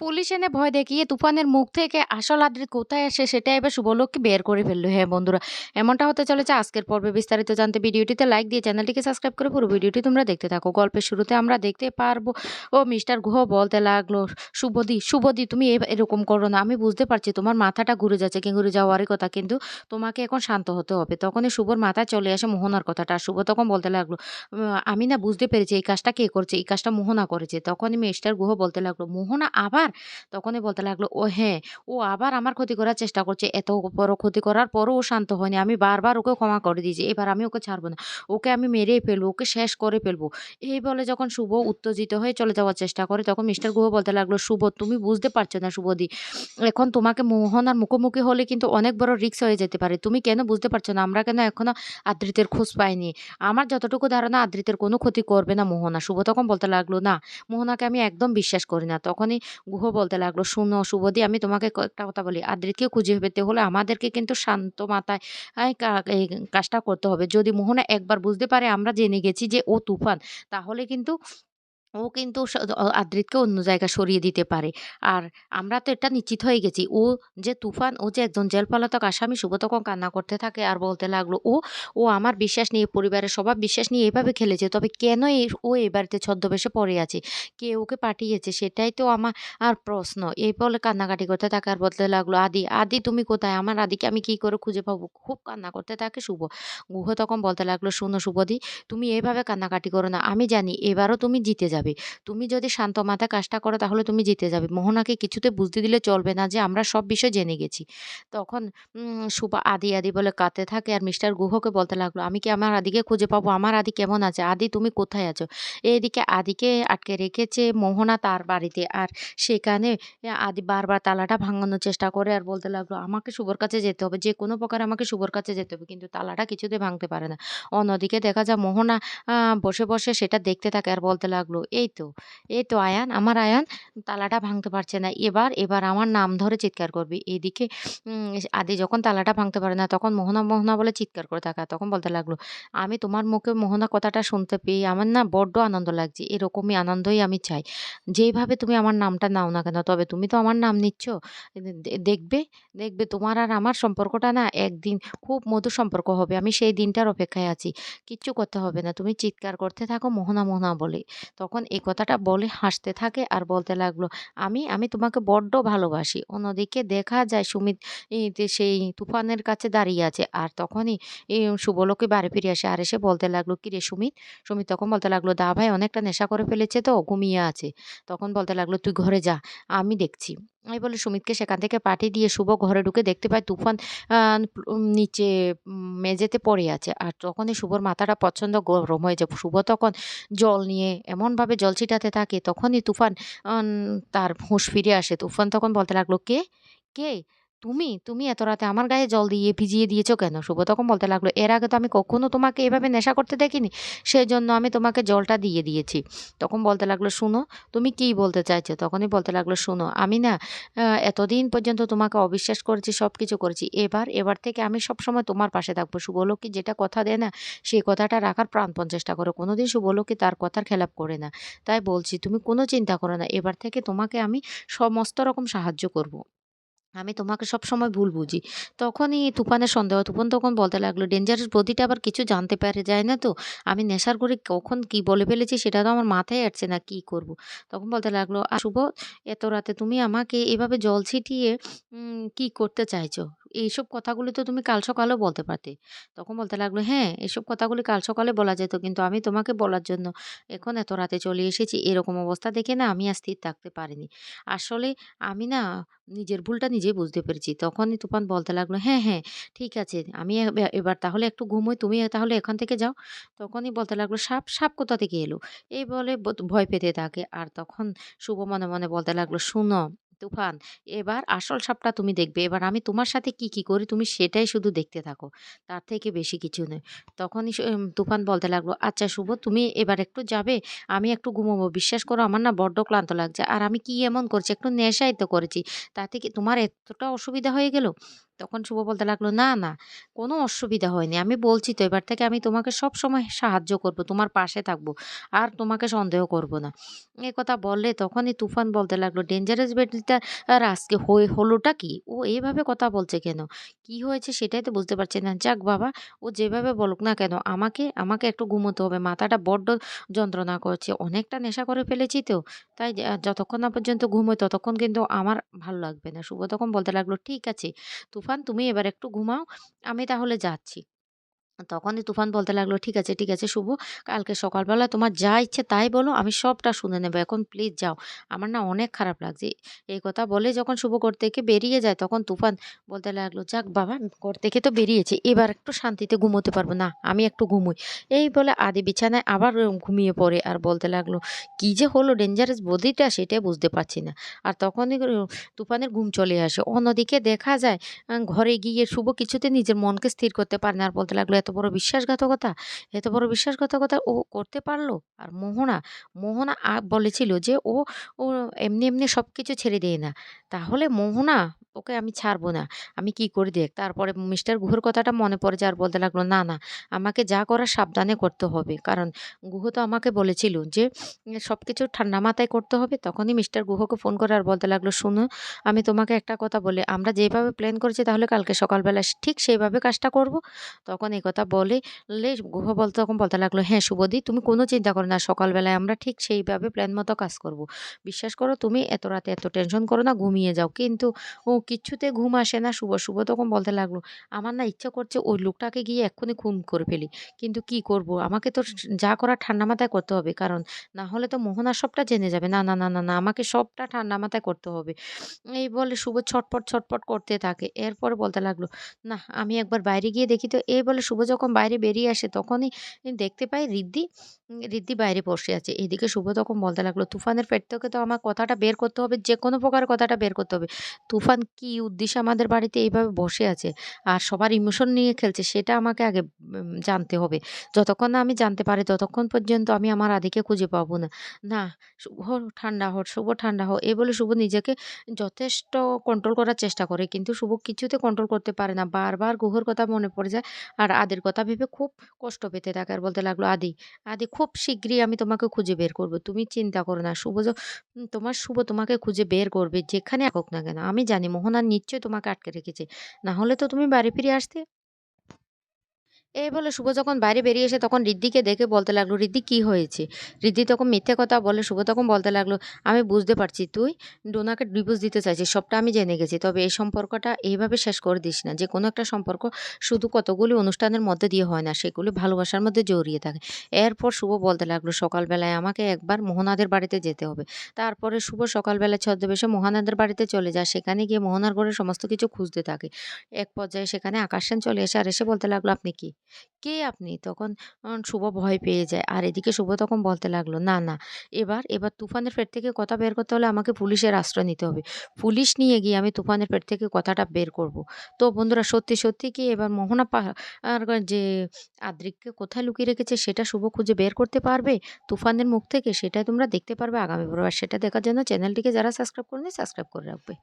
Police এনে ভয় দেখিয়ে তুফানের মুখ থেকে আসল আদ্রিত কোথায় আসে সেটা এবার শুভলক্ষ্মী বের করে ফেলল। হ্যাঁ বন্ধুরা, এমনটা হতে চলেছে আজকের পর্বে বিস্তারিত জানতে। ভিডিওটিতে লাইক দিয়ে চ্যানেলটিকে সাবস্ক্রাইব করে পুরো ভিডিওটি তোমরা দেখতে থাকো। গল্পের শুরুতে আমরা দেখতে পারব, ও মিস্টার গুহ বলতে লাগল, শুভদি শুভদি, তুমি এরকম করো না। আমি বুঝতে পারছি তোমার মাথাটা ঘুরে যাচ্ছে ঘুরে যাওয়ারই কথা, কিন্তু তোমাকে এখন শান্ত হতে হবে। তখনই শুভর মাথায় চলে আসে মোহনার কথাটা। শুভ তখন বলতে লাগল আমি না বুঝতে পেরেছি এই কাজটা কে করছে? এই কাজটা মোহনা করেছে। তখনই মিস্টার গুহ বলতে লাগল, মোহনা আবার তখনই বলতে লাগল, ও হ্যাঁ ও আবার আমার ক্ষতি করার চেষ্টা করছে। এত বড় ক্ষতি করার পরও ও শান্ত হয়নি। আমি বারবার ওকে ক্ষমা করে দিয়েছি। এবার আমি ওকে ছাড়বো না। ওকে আমি মেরেই ফেলব, ওকে শেষ করে ফেলব। এই বলে যখন শুভ উত্তেজিত হয়ে চলে যাওয়ার চেষ্টা করে, তখন মিস্টার গুহ বলতে লাগল, শুভ, তুমি বুঝতে পারছ না শুভদি, এখন তোমাকে মোহনার মুখোমুখি হলে কিন্তু অনেক বড় রিক্স হয়ে যেতে পারে। তুমি কেন বুঝতে পারছ না? আমরা কেন এখনও আদৃতের খোঁজ পাইনি? আমার যতটুকু ধারণা, আদ্রিতের কোনো ক্ষতি করবে না মোহনা। শুভ তখন বলতে লাগল, না, মোহনাকে আমি একদম বিশ্বাস করি না। তখনই গুহ বলতে লাগল। শুনো শুভ দিয়ে আমি তোমাকে একটা কথা বলি। আদ্রিতকে খুঁজে পেতে হলে আমাদেরকে কিন্তু শান্ত মাথায় এই কাজটা করতে হবে। যদি মোহনা একবার বুঝতে পারে আমরা জেনে গেছি যে ও তুফান, তাহলে কিন্তু ও কিন্তু আদ্রিতকে অন্য জায়গায় সরিয়ে দিতে পারে। আর আমরা তো এটা নিশ্চিত হয়ে গেছি। ও যে তুফান, ও যে একজন জেল পলাতক আসামি শুভ তখন কান্না করতে থাকে আর বলতে লাগল, "ও, ও আমার বিশ্বাস নিয়ে, পরিবারের সবার বিশ্বাস নিয়ে এভাবে খেলেছে। তবে কেন এ ও এই বাড়িতে ছদ্মবেশে পড়ে আছে? কে ওকে পাঠিয়েছে? সেটাই তো আমার আর প্রশ্ন।" এই বলে কান্নাকাটি করতে থাকে আর বলতে লাগল, "আদি, আদি তুমি কোথায়? আমার আদিকে আমি কি করে খুঁজে পাবো?" খুব কান্না করতে থাকে শুভ। গুহ তখন বলতে লাগল, "শোনো শুভদি, তুমি এভাবে কান্নাকাটি করো না। আমি জানি এবারও তুমি জিতে যাবে। তুমি যদি শান্ত মাথায় কাজটা করো তাহলে তুমি জিতে যাবে। মোহনাকে কিছুতে বুঝতে দিলে চলবে না যে আমরা সব বিষয় জেনে গেছি। তখন সুপা আদি, আদি বলে কাঁদতে থাকে আর মিস্টার গুহকে বলতে লাগল, "আমি কি আমার আদিকে খুঁজে পাবো? আমার আদি কেমন আছে? আদি তুমি কোথায় আছো?" এদিকে আদিকে আটকে রেখেছে মোহনা তার বাড়িতে। আর সেখানে আদি বারবার তালাটা ভাঙানোর চেষ্টা করে আর বলতে লাগল, "আমাকে শুভর কাছে যেতে হবে। যে কোনো প্রকারে আমাকে শুভর কাছে যেতে হবে।" কিন্তু তালাটা কিছুতে ভাঙতে পারে না। অন্যদিকে দেখা যায় মোহনা বসে, বসে সেটা দেখতে থাকে আর বলতে লাগল, "এই তো, এই তো আয়ান, আমার আয়ান তালাটা ভাঙতে পারছে না। এবার, এবার আমার নাম ধরে চিৎকার করবে।" এদিকে আদি যখন তালাটা ভাঙতে পারে না তখন মোহনা, মোহনা বলে চিৎকার করে থাকা তখন বলতে লাগল, "আমি তোমার মুখে মোহনা কথাটা শুনতে পেয়ে আমার না বড্ড আনন্দ লাগছে। এরকমই আনন্দই আমি চাই। যেইভাবে তুমি আমার নামটা নাও না কেন, তবে তুমি তো আমার নাম নিচ্ছ। দেখবে, দেখবে তোমার আর আমার সম্পর্কটা না একদিন খুব মধুর সম্পর্ক হবে। আমি সেই দিনটার অপেক্ষায় আছি। কিচ্ছু করতে হবে না। তুমি চিৎকার করতে থাকো মোহনা, মোহনা বলে।" তখন এই কথাটা বলে হাসতে থাকে আর বলতে লাগল, "আমি, আমি তোমাকে বড্ড ভালোবাসি।" অন্যদিকে দেখা যায় সুমিত সেই তুফানের কাছে দাঁড়িয়ে আছে। আর তখনই শুভলোকে বাড়ি ফিরে আসে। আর এসে বলতে লাগল, "কিরে সুমিত?" সুমিত তখন বলতে লাগল, "দা ভাই অনেকটা নেশা করে ফেলেছে তো, ঘুমিয়ে আছে।" তখন বলতে লাগল, "তুই ঘরে যা, আমি দেখছি।" এই বলে সুমিতকে সেখান থেকে পাঠিয়ে দিয়ে শুভ ঘরে ঢুকে দেখতে পায় তুফান নিচে মেঝেতে পড়ে আছে। আর তখনই শুভর মাথাটা পছন্দ গরম হয়ে যায়। শুভ তখন জল নিয়ে এমনভাবে জল ছিটাতে থাকে তখনই তুফান তার হুঁশ ফিরে আসে। তুফান তখন বলতে লাগল, "কে? কে? তুমি? তুমি এত রাতে আমার গায়ে জল দিয়ে ভিজিয়ে দিয়েছ কেন?" শুভ তখন বলতে লাগল, "এর আগে তো আমি কখনো তোমাকে এভাবে নেশা করতে দেখিনি। সেজন্য আমি তোমাকে জলটা দিয়ে দিয়েছি।" তখন বলতে লাগল, "শুনো, তুমি কি বলতে চাইছো?" তখনই বলতে লাগল, "শুনো, আমি না এতদিন পর্যন্ত তোমাকে অবিশ্বাস করেছি, সব কিছু করেছি। এবার, এবার থেকে আমি সবসময় তোমার পাশে থাকব। শুভলক্ষ্মী যেটা কথা দেয় না সেই কথাটা রাখার প্রাণপণ চেষ্টা করো। কোনোদিন শুভলক্ষ্মী তার কথার খেলাপ করে না। তাই বলছি তুমি কোনো চিন্তা করো না। এবার থেকে তোমাকে আমি সমস্ত রকম সাহায্য করব। আমি তোমাকে সব সময় ভুল বুঝি। তখনই তুফানের সন্দেহ। তুফান তখন বলতে লাগল, ডেঞ্জারের প্রতিটা আবার কিছু জানতে পারে যায় না তো। আমি নেশার করে কখন কি বলে ফেলেছি সেটা তো আমার মাথায় আসছে না কি করব?" তখন বলতে লাগল, শুভ এত রাতে তুমি আমাকে এভাবে জল ছিটিয়ে কি করতে চাইছো? এইসব কথাগুলি তো তুমি কাল সকালেও বলতে পারতে।" তখন বলতে লাগল, "হ্যাঁ, এসব কথাগুলি কাল সকালে বলা যেত। কিন্তু আমি তোমাকে বলার জন্য এখন এত রাতে চলে এসেছি। এরকম অবস্থা দেখে না আমি আর স্থির থাকতে পারিনি। আসলে আমি না নিজের ভুলটা নিজেই বুঝতে পেরেছি। তখনই তুফান বলতে লাগল, "হ্যাঁ, হ্যাঁ, ঠিক আছে। আমি এবার তাহলে একটু ঘুমোই। তুমি তাহলে এখান থেকে যাও।" তখনই বলতে লাগল, "সাপ? সাপ কোথা থেকে এলো?" এই বলে ভয় পেতে থাকে। আর তখন শুভ মনে, মনে বলতে লাগল, "শুনো তুফান, এবার আসল সাপটা তুমি দেখবে। এবার আমি তোমার সাথে কি, কি করি তুমি সেটাই শুধু দেখতে থাকো। তার থেকে বেশি কিছু নয়।" তখনই তুফান বলতে লাগল, "আচ্ছা শুভ তুমি এবার একটু যাবে? আমি একটু ঘুমোবো। বিশ্বাস করো আমার না বড্ড ক্লান্ত লাগছে। আর আমি কি এমন করছি? একটু নেশাই তো করেছি। তাতে কি তোমার এতটা অসুবিধা হয়ে গেল?" তখন শুভ বলতে লাগল, না না, কোনো অসুবিধা হয়নি। আমি বলছি তো, এবার থেকে আমি তোমাকে সব সময় সাহায্য করব, তোমার পাশে থাকব, আর তোমাকে সন্দেহ করব না। এ কথা বললে তখনই তুফান বলতে লাগল ডেঞ্জারাস বেডিটা আর আজকে হয়ে, হলোটা কি? ও এইভাবে কথা বলছে কেন? কি হয়েছে সেটাই তো বুঝতে পারছি না। যাক বাবা, ও যেভাবে বলুক না কেন, আমাকে আমাকে একটু ঘুমোতে হবে। মাথাটা বড্ড যন্ত্রণা করছে। অনেকটা নেশা করে ফেলেছি তো। তাই যতক্ষণ না পর্যন্ত ঘুমোই, ততক্ষণ কিন্তু আমার ভালো লাগবে না। শুভ তখন বলতে লাগল, ঠিক আছে। তুফান তুমি এবার একটু ঘুমাও আমি তাহলে যাচ্ছি। তখনই তুফান বলতে লাগল, ঠিক আছে ঠিক আছে, শুভ। কালকে সকালবেলা তোমার যা ইচ্ছে তাই বলো, আমি সবটা শুনে নেব। এখন প্লিজ যাও। আমার না অনেক খারাপ লাগছে। এই কথা বলে যখন শুভ ঘর থেকে বেরিয়ে যায়, তখন তুফান বলতে লাগল, যাক বাবা, ঘর থেকে তো বেরিয়েছে, এবার একটু শান্তিতে ঘুমোতে পারব। না, আমি একটু ঘুমোই। এই বলে আদি বিছানায় আবার ঘুমিয়ে পড়ে আর বলতে লাগল, কি যে হলো ডেঞ্জারাস বডিটা সেটাই বুঝতে পারছি না। আর তখনই তুফানের ঘুম চলে আসে। অন্যদিকে দেখা যায় ঘরে গিয়ে শুভ কিছুতে নিজের মনকে স্থির করতে পারে না। আর বলতে লাগল, এত বড় বিশ্বাসঘাতকতা, এত বড় বিশ্বাসঘাতকতা ও করতে পারল? আর মোহনা মোহনা বলেছিল যে ও ও এমনি এমনি সব কিছু ছেড়ে দেয় না। তাহলে মোহনা ওকে আমি ছাড়বো না। আমি কি করে দেখ, তারপরে মিস্টার গুহর কথাটা মনে পড়ে আর বলতে লাগল, না না, আমাকে যা করার সাবধানে করতে হবে। কারণ গুহ তো আমাকে বলেছিল যে সব কিছু ঠান্ডা মাথায় করতে হবে। তখনই মিস্টার গুহকে ফোন করে আর বলতে লাগল, শুনো, আমি তোমাকে একটা কথা বলে, আমরা যেভাবে প্ল্যান করেছি তাহলে কালকে সকালবেলা ঠিক সেইভাবে কাজটা করব? তখন এই কথা বলে গুহ বলতে তখন বলতে লাগল হ্যাঁ শুভদি, তুমি কোনো চিন্তা করো না, সকালবেলায় আমরা ঠিক সেইভাবে প্ল্যান মতো কাজ করব। বিশ্বাস করো, তুমি এত রাতে এত টেনশন করো না, ঘুমিয়ে যাও। কিন্তু ও কিচ্ছুতে ঘুম আসে না শুভ শুভ তখন বলতে লাগল আমার না ইচ্ছা করছে ওই লোকটাকে গিয়ে এক্ষুনি খুন করে ফেলি কিন্তু কি করব? আমাকে তো যা করার ঠান্ডা মাথায় করতে হবে কারণ না হলে তো মোহনা সবটা জেনে যাবে। না না না না না আমাকে সবটা ঠান্ডা মাথায় করতে হবে। এই বলে শুভ ছটপট ছটপট করতে থাকে। এরপর বলতে লাগল না আমি একবার বাইরে গিয়ে দেখি তো। এই বলে শুভ যখন বাইরে বেরিয়ে আসে তখনই দেখতে পাই রিদ্ধি রিদ্ধি বাইরে বসে আছে। এদিকে শুভ তখন বলতে লাগল তুফানের পেট থেকে তো আমার কথাটা বের করতে হবে যে কোনো প্রকার কথাটা বের করতে হবে। তুফান কি উদ্দেশ্যে আমাদের বাড়িতে এইভাবে বসে আছে? আর সবার ইমোশন নিয়ে খেলছে, সেটা আমাকে আগে জানতে হবে। যতক্ষণ না আমি জানতে পারি, ততক্ষণ পর্যন্ত আমি আমার আদিকে খুঁজে পাবো না। না, শুভ ঠান্ডা হ শুভ ঠান্ডা হ এই বলে শুভ নিজেকে যথেষ্ট কন্ট্রোল করার চেষ্টা করে। কিন্তু শুভ কিছুতে কন্ট্রোল করতে পারে না। বারবার গুহর কথা মনে পড়ে যায় আর আদির কথা ভেবে খুব কষ্ট পেতে থাকে আর বলতে লাগল, আদি আদি, খুব শীঘ্রই আমি তোমাকে খুঁজে বের করব। তুমি চিন্তা করো না। শুভ তোমার শুভ তোমাকে খুঁজে বের করবে যেখানে হোক না কেন। আমি জানি মোহনার নিশ্চয়ই তোমাকে আটকে রেখেছে। না হলে তো তুমি বাড়ি ফিরে আসতে এই বলে শুভ যখন বাইরে বেরিয়ে এসে তখন ঋদ্ধিকে দেখে বলতে লাগল, ঋদ্ধি, কি হয়েছে? ঋদ্ধি তখন মিথ্যে কথা বলে শুভ তখন বলতে লাগল, আমি বুঝতে পারছি তুই ডোনাকে ডিভোর্স দিতে চাইছিস, সবটা আমি জেনে গেছি, তবে এই সম্পর্কটা এইভাবে শেষ করে দিস না। যে কোনো একটা সম্পর্ক শুধু কতগুলি অনুষ্ঠানের মধ্যে দিয়ে হয় না, সেগুলি ভালোবাসার মধ্যে জড়িয়ে থাকে। এরপর শুভ বলতে লাগল, সকালবেলায় আমাকে একবার মোহনাদের বাড়িতে যেতে হবে। তারপরে শুভ সকালবেলা ছদ্মবেশে মোহনাদের বাড়িতে চলে যায়, সেখানে গিয়ে মোহনার ঘরে সমস্ত কিছু খুঁজতে থাকে। এক পর্যায়ে সেখানে আকাশ সেন চলে এসে আর এসে বলতে লাগল, আপনি কি? কে আপনি? তখন শুভ ভয় পেয়ে যায়। আর এদিকে শুভ তখন বলতে লাগল, "না, না, এবার এবার তুফানের পেট থেকে কথা বের করতে হলে আমাকে পুলিশের আশ্রয় নিতে হবে। পুলিশ নিয়ে গিয়ে আমি তুফানের পেট থেকে কথাটা বের করব।" তো বন্ধুরা সত্যি, সত্যি কি এবার মোহনা পা যে আদ্রিককে কোথায় লুকিয়ে রেখেছে সেটা শুভ খুঁজে বের করতে পারবে তুফানের মুখ থেকে? সেটাই তোমরা দেখতে পারবে আগামী পর্বে। সেটা দেখার জন্য চ্যানেলটিকে যারা সাবস্ক্রাইব করেনি সাবস্ক্রাইব করে রাখবে।